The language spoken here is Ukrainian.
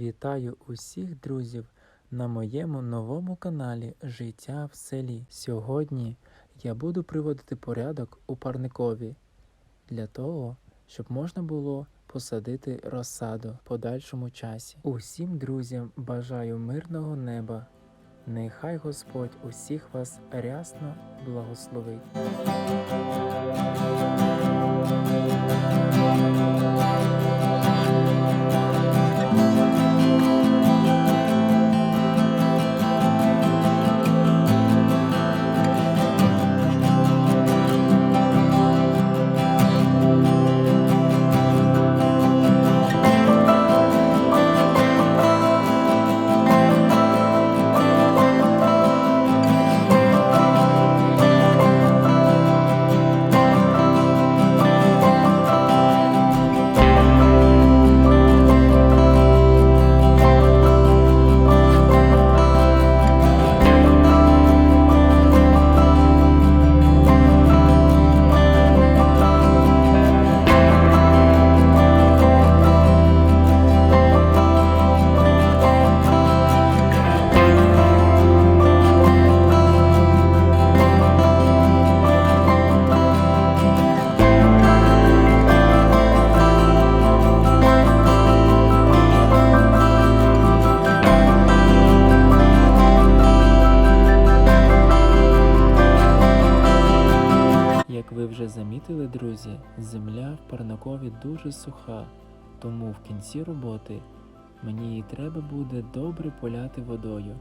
Вітаю усіх друзів на моєму новому каналі Життя в селі. Сьогодні я буду приводити порядок у парникові для того, щоб можна було посадити розсаду в подальшому часі. Усім друзям бажаю мирного неба. Нехай Господь усіх вас рясно благословить. Вже замітили, друзі, земля в парникові дуже суха, тому в кінці роботи мені її треба буде добре поляти водою.